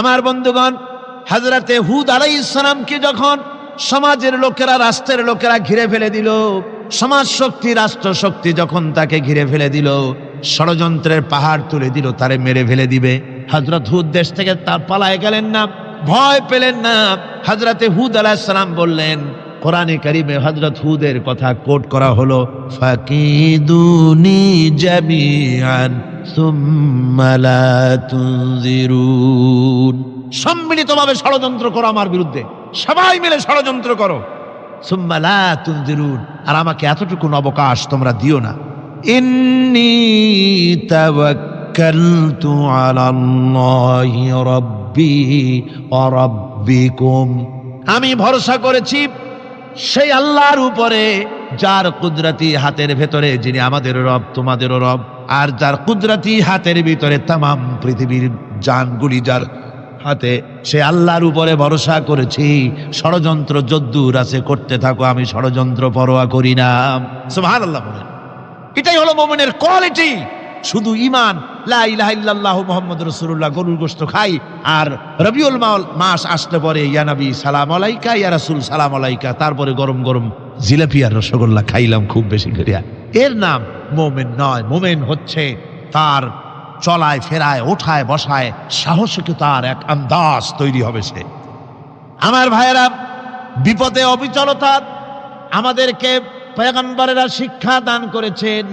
আমার বন্ধুগণ হাজরাতে হুদ আলাই ইসলামকে যখন সমাজের লোকেরা, রাষ্ট্রের লোকেরা ঘিরে ফেলে দিল সমাজ শক্তি রাষ্ট্র শক্তি যখন তাকে ঘিরে ফেলে দিল, ষড়যন্ত্রের পাহাড় তুলে দিল, তারে মেরে ফেলে দিবে। হজরত হুদ দেশ থেকে তার পালায় গেলেন না, ভয় পেলেন না। হজরতে হুদ আলাহিসাল্লাম বললেন, কোরআনে কারিমে হজরত হুদের কথা কোট করা হলো, ফাকিদুনি তুনজিরুন সম্মিলিতভাবে ষড়যন্ত্র করো আমার বিরুদ্ধে। সবাই মিলে ষড়যন্ত্র করো। সুম্মা লা তুনজিরুন। আর আমাকে এতটুকু অবকাশ তোমরা দিও না। ইন্নী তাওয়াক্কালতু আলাল্লাহি রাব্বি ওয়া রাব্বিকুম। আমি ভরসা করেছি সেই আল্লাহর উপরে যার কুদরতি হাতের ভেতরে যিনি আমাদের রব তোমাদেরও রব আর যার কুদরতি হাতের ভিতরে তামাম পৃথিবীর জানগুলি যার হাতে সে আল্লাহর উপরে ভরসা করেছি, ষড়যন্ত্র যদ্দুর আছে, করতে থাকো, আমি ষড়যন্ত্র পরোয়া করি না। সুবহান আল্লাহ বলেন। এটাই হলো মোমেনের কোয়ালিটি। শুধু ইমান লা ইলাহা ইল্লাল্লাহু মুহাম্মাদুর রাসূলুল্লাহ, গরুর গোশত খাই, আর রবিউল মাল মাস আসতে পরে, ইয়া নবী, সালাম আলাইকা, ইয়া সালাম আলাইকা, তারপরে গরম গরম জিলাপি আর রসগোল্লা খাইলাম খুব বেশি করিয়া। এর নাম মোমেন নয়, মোমেন হচ্ছে তার চলায়, ফেরায়, ওঠায়, বসায় সাহসকে তার এক আন্দাজ তৈরি হবে সে। আমার ভাইয়েরা, বিপদে অবিচলতা আমাদেরকে পয়গম্বরেরা শিক্ষা দান করেছেন।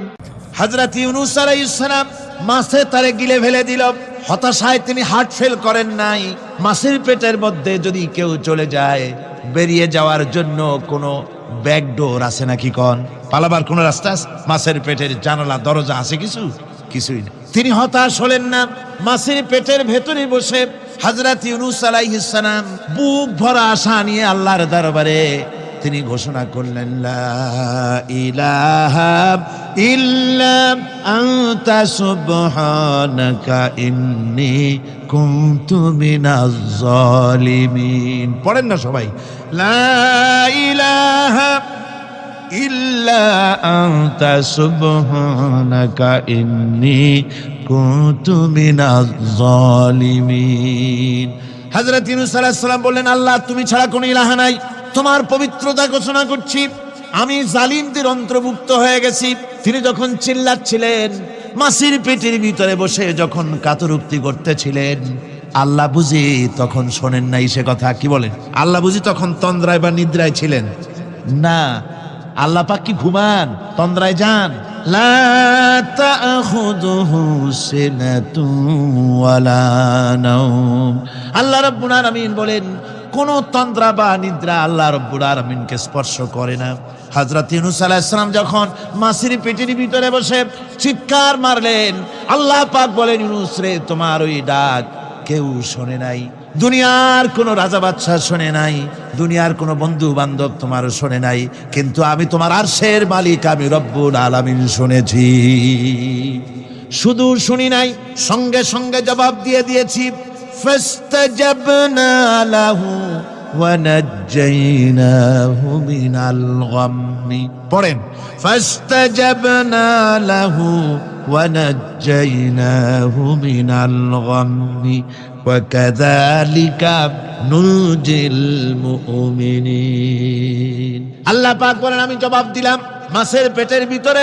হজরত ইউনুস আলাইহিসসালাম মাছে তারে গিলে ফেলে দিল। হতাশায় তিনি হার্ট ফেল করেন নাই। মাছের পেটের মধ্যে যদি কেউ চলে যায়, বেরিয়ে যাওয়ার জন্য কোনো ব্যাকডোর আছে নাকি কন? পালাবার কোনো রাস্তা মাছের পেটের জানালা, দরজা আছে কিছু? কিছুই না। তিনি হতাশ হলেন না। মাছের পেটের ভেতরে বসে হাজরাত ইউনুস হিসান বুক ভরা আশা নিয়ে আল্লাহর দরবারে তিনি ঘোষণা করলেন পড়েন না সবাই, লা ইলাহা ইল্লা আনতা সুবহানাকা ইন্নী কুনতু মিনাজ জালিমিন। হযরত ইউনূস আলাইহিস সালাম বললেন, আল্লাহ, তুমি ছাড়া কোনো ইলাহা নাই। তোমার পবিত্রতা ঘোষণা করছি। আমি জালিমদের অন্তর্ভুক্ত হয়ে গেছি। তিনি যখন চিল্লাচ্ছিলেন, মাসির পেটের ভিতরে বসে যখন কাতরুক্তি করতেছিলেন, আল্লাহ বুঝি তখন শোনেন নাই সে কথা। কি বলেন? আল্লাহ বুঝি তখন তন্দ্রায় বা নিদ্রায় ছিলেন? না। আল্লাহ পাক কি ঘুমান? তন্দ্রায় যান? লা আল্লাহ রাব্বুল আলামিন বলেন কোন তন্দ্রা বা নিদ্রা আল্লাহ রব্বুল আলামিনকে স্পর্শ করে না। হযরত ইউনূস আলাইহিস সালাম যখন মাসির পেটের ভিতরে বসে চিৎকার মারলেন, আল্লাহ পাক বলেন, ইউনূস রে, তোমার ওই ডাক কেউ শোনে নাই। দুনিয়ার কোনো রাজা বাদশাহ শোনে নাই। দুনিয়ার কোনো বন্ধু বান্ধব তোমার শোনে নাই। কিন্তু আমি তোমার আরশের মালিক, আমি রব্বুল আলামিন শুনেছি। শুধু শুনি নাই, সঙ্গে সঙ্গে জবাব দিয়ে দিয়েছি। ফাস্তাজাবনা লাহু ونجيناه من الغم পড়েন فاستجبنا له ونجيناه من الغم وكذلك ننجي المؤمنين আল্লাহ পাক বলেন আমি জবাব দিলাম মাছের পেটের ভিতরে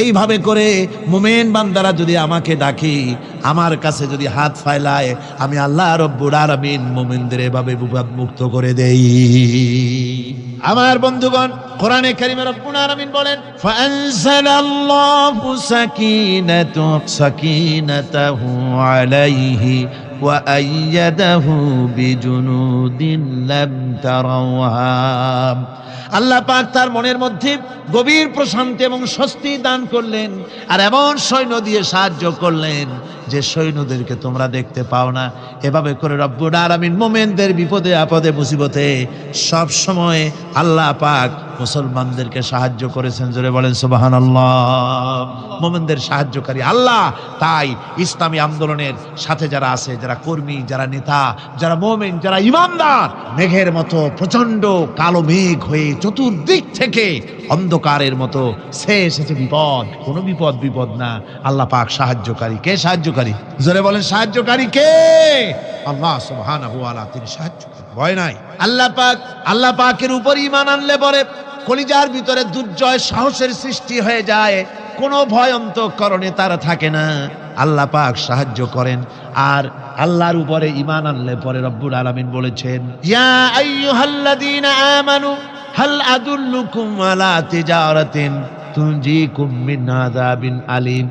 এইভাবে করে মুমিন বান্দারা যদি আমাকে ডাকি, আমার কাছে যদি হাত ফাইলায়, আমি আল্লাহ রব্বুল আলামিন মুমিনদের এভাবে বিপদ মুক্ত করে দেই। আমার বন্ধুগণ, কোরআনে কারিমে রব্বুল আলামিন বলেন, ফাআনজালাল্লাহু সাকিনাতু সাকিনাতাহু আলাইহি وأيده بجنود لم تروها আল্লাহ পাক তার মনের মধ্যে গভীর প্রশান্তি এবং স্বস্তি দান করলেন আর এমন সৈন্য দিয়ে সাহায্য করলেন যে সৈন্যদেরকে তোমরা দেখতে পাও না, এভাবে করে রব্বুল আলামিন মোমেনদের বিপদে আপদে মুসিবতে সব সময় আল্লাহ পাক মুসলমানদেরকে সাহায্য করেছেন। জোরে বলেন সুবাহান আল্লাহ মোমেনদের সাহায্যকারী আল্লাহ। তাই ইসলামী আন্দোলনের সাথে যারা আছে, যারা কর্মী, যারা নেতা, যারা মোমেন, যারা ইমানদার, মেঘের মতো প্রচণ্ড কালো মেঘ হয়ে চতুর্দিক থেকে অন্ধকারের মতো সে এসেছে বিপদ। কোনো বিপদ বিপদ না। আল্লাহ পাক সাহায্যকারী। কে সাহায্যকারী? জোরে বলেন সাহায্যকারী কে? আল্লাহ সুবহানাহু ওয়া তাআলা তিনি সাহায্যকারী ভয় নাই। আল্লাহ পাক আল্লাহ পাকের উপর ঈমান আনলে পরে কলিজার ভিতরে দুর্জয় সাহসের সৃষ্টি হয়ে যায়। কোনো ভয় অন্তঃকরণে তার থাকে না। আল্লাহ পাক সাহায্য করেন। আর আল্লাহর উপরে ঈমান আনলে পরে রব্বুল আলামিন বলেছেন ইয়া আইয়ুহাল্লাযীনা আমানু হাল আদুল্লুকুম আলা তিজারাতিন তুনজিকুম মিন আযাবিন আলিম।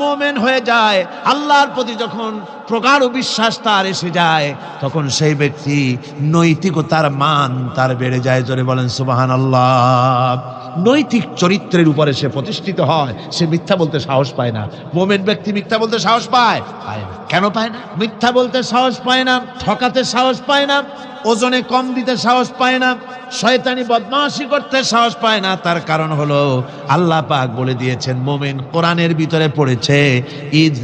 মোমেন হয়ে যায়, আল্লাহর প্রতি যখন প্রগাঢ় বিশ্বাস তার এসে যায়, তখন সেই ব্যক্তি নৈতিকতার মান তার বেড়ে যায়। জোরে বলেন সুবাহান আল্লাহ নৈতিক চরিত্রের উপরে সে প্রতিষ্ঠিত হয়, সে মিথ্যা বলতে সাহস পায় না। মোমেন ব্যক্তি মিথ্যা বলতে সাহস পায়? পায় না। কেন পায় না? মিথ্যা বলতে সাহস পায় না, ঠকাতে সাহস পায় না, ওজনে কম দিতে সাহস পায় না, শয়তানি বদমাশি করতে সাহস পায় না। তার কারণ হলো, আল্লাহ পাক বলে দিয়েছেন, মোমেন কোরআনের ভিতরে পড়েছে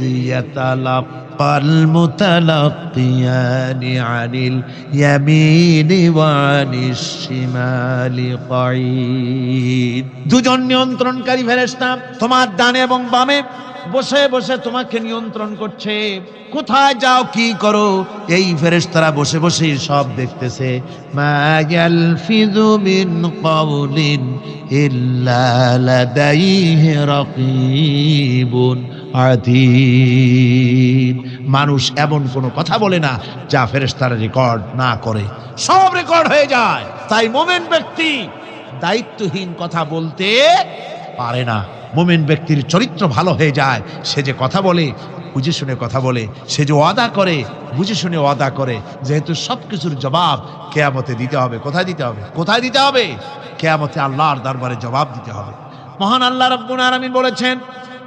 ইয়াতালাক্কাল মুতালাক্কিয়ানি আনিল ইয়ামিনি ওয়ানিশ শিমালি কাঈদ দুজন নিয়ন্ত্রণকারী ফেরেশতা তোমার ডানে এবং বামে বসে বসে তোমাকে নিয়ন্ত্রণ করছে। কোথায় যাও, কি করো? এই ফেরেশতারা বসে বসে সব দেখতেছে। মিন মানুষ এমন কোনো কথা বলে না যা ফেরেশতারা রেকর্ড না করে। সব রেকর্ড হয়ে যায়। তাই মোমেন ব্যক্তি দায়িত্বহীন কথা বলতে পারে না। মোমেন ব্যক্তির চরিত্র ভালো হয়ে যায় সে যে কথা বলে বুঝে শুনে কথা বলে সে যে ওয়াদা করে বুঝে শুনে ওয়াদা করে যেহেতু সব কিছুর জবাব কেয়ামতে দিতে হবে কোথায় দিতে হবে কোথায় দিতে হবে কেয়ামতে আল্লাহর দরবারে জবাব দিতে হবে মহান আল্লাহ রব্বুল আলামিন বলেছেন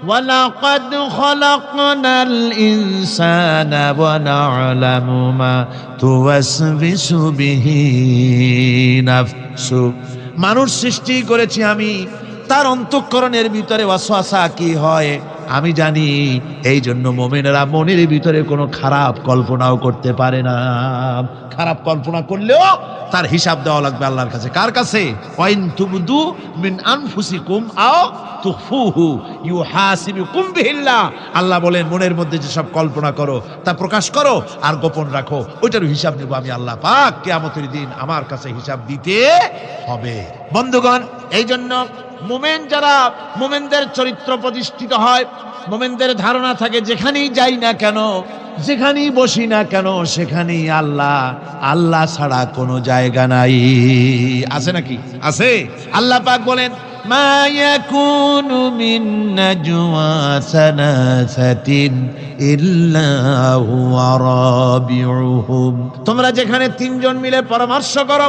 ولقد خلقنا الإنسان ونعلم ما توسوس به نفسه মানুষ সৃষ্টি করেছি আমি তার অন্তঃকরণের ভিতরে ওয়াসওয়াসা কি হয়? আমি জানি এই জন্য মোমেনেরা মনের ভিতরে কোনো খারাপ কল্পনাও করতে পারে না। খারাপ কল্পনা করলেও তার হিসাব দেওয়া লাগবে আল্লাহর কাছে। কার কাছে? ওয়াইন তুবদু মিন আনফুসিকুম আও তুখফুহু ইউহাসিবুকুম বিহিল্লাহ। আল্লাহ বলেন, মনের মধ্যে যে সব কল্পনা করো, তা প্রকাশ করো আর গোপন রাখো। ওইটার হিসাব নেব আমি আল্লাহ পাক। কিয়ামতের দিন আমার কাছে হিসাব দিতে হবে। বন্ধুগণ এই জন্য মোমেন যারা মোমেনদের চরিত্র প্রতিষ্ঠিত হয়, মোমেনদের ধারণা থাকে যেখানেই যাই না কেন, যেখানেই বসি না কেন, সেখানেই আল্লাহ আল্লাহ ছাড়া কোনো জায়গা নাই। আছে নাকি? আছে? আল্লাহ পাক বলেন, মা ইয়াকুনু মিন নাজওয়া সানাসাতিন ইল্লা হুয়া রাবিউহুম। তোমরা যেখানে তিনজন মিলে পরামর্শ করো